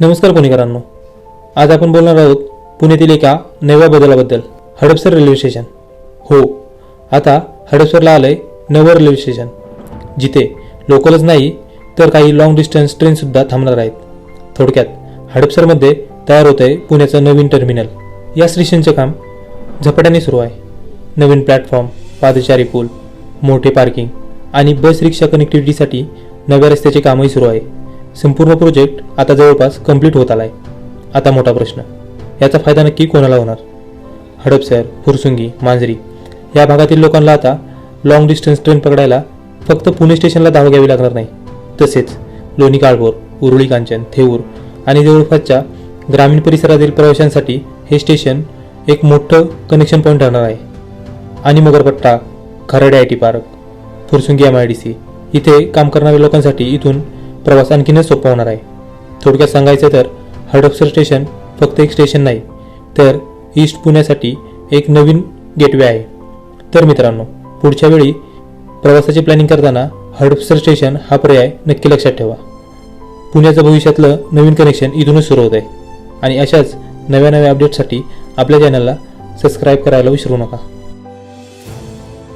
नमस्कार पुणेकरांनो. आज आपण बोलणार आहोत पुण्यातील एका नव्या बदलाबद्दल हडपसर रेल्वे स्टेशन. हो आता हडपसरला आलंय नवं रेल्वे स्टेशन. जिथे लोकलच नाही तर काही लाँग डिस्टन्स ट्रेनसुद्धा थांबणार आहेत. थोडक्यात हडपसरमध्ये तयार होत आहे पुण्याचं नवीन टर्मिनल या स्टेशनचं काम झपाट्याने सुरू आहे. नवीन प्लॅटफॉर्म पादचारी पूल मोठे पार्किंग आणि बस रिक्षा कनेक्टिव्हिटीसाठी नव्या रस्त्याचे कामही सुरू आहे. संपूर्ण प्रोजेक्ट आता जवळपास कंप्लीट होत आला आहे आता मोठा प्रश्न. याचा फायदा नक्की कोणाला होणार? हडपसर फुरसुंगी मांजरी या भागातील लोकांना आता लाँग डिस्टन्स ट्रेन पकडायला फक्त पुणे स्टेशनला धाव घ्यावी लागणार नाही. तसेच लोणी काळभोर उरुळी कांचन थेऊर आणि जवळपासच्या ग्रामीण परिसरातील प्रवाशांसाठी हे स्टेशन एक मोठं कनेक्शन पॉईंट ठरणार आहे. आणि Magarpatta Kharadi I T park Fursungi M I D C इथे काम करणाऱ्या लोकांसाठी इथून प्रवास आणखीनच सोपा होणार आहे. थोडक्यात सांगायचं तर हडपसर स्टेशन फक्त एक स्टेशन नाही तर ईस्ट पुण्यासाठी एक नवीन गेटवे आहे. तर मित्रांनो पुढच्या वेळी प्रवासाची प्लॅनिंग करताना हडपसर स्टेशन हा पर्याय नक्की लक्षात ठेवा. पुण्याचं भविष्यातलं नवीन कनेक्शन इथूनच सुरू होत आहे आणि अशाच नव्या नव्या अपडेटसाठी आपल्या चॅनलला सबस्क्राईब करायला विसरू नका.